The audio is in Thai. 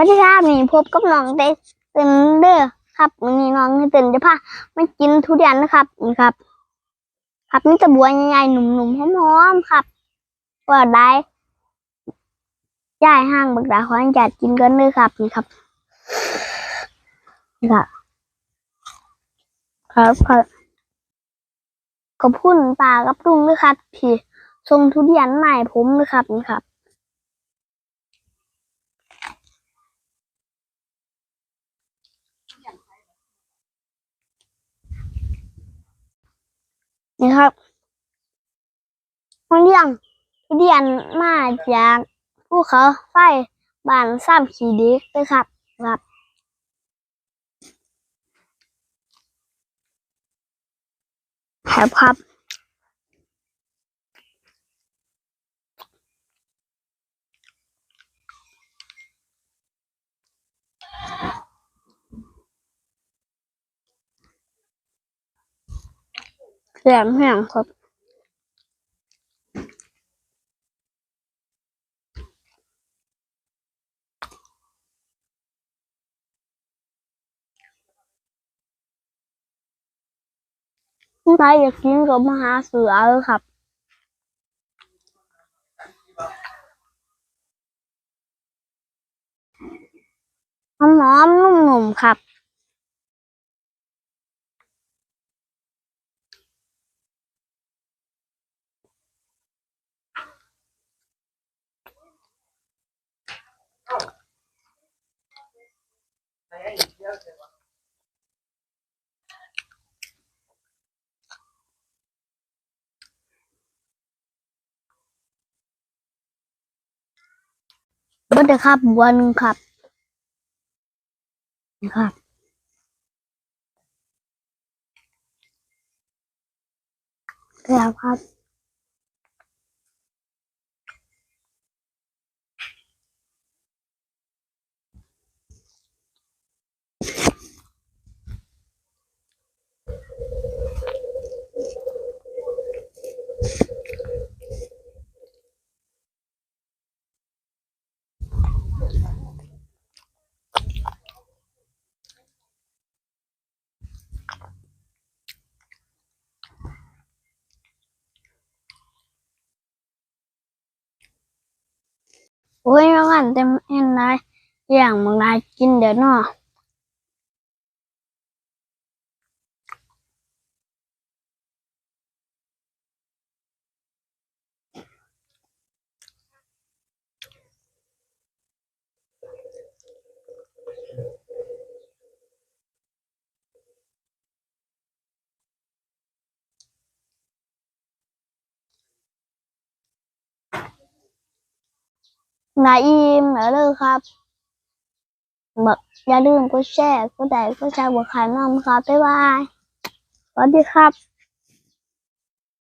วัสดีครับนี่พบกับน้องเต้เต็นเด้อครับวันนี้น้องเต้นจะพามากินทุเรียนนะครับนี่ครับ ครับนี่ตะบัวใหญ่ๆหนุ่มๆหอมๆครับว่าได้ย่ายห้างบักดาขออนุญาตกินกันเลยครับนี่ครับนี่ครับครับครับขอบคุณป้ากับลุงด้วยครับที่ส่งทุเรียนให้ผมด้วยครับนี่ครับ นี่ครับมัน เลี้ยงเรียนมาจากภูเขาไฟบ้านซ้ำขีเด็กเลยครับครับแถบครับแหลมแห้งครับ ใครอยากกินก็มาหาเสือครับหอมๆนุ่มๆครับ ก็จะครับบัวหนึ่งครับครับแล้วครับ โอ้ยมองกันเต็มเอ็นเลยอย่างมึงได้กินเดี๋ยวเนาะ นาอิมเหรอเลยครับแบบอย่าลืมกดแชร์กดไลค์กดแชร์บวกขายน้องครับบ๊ายบายสวัสดีครับ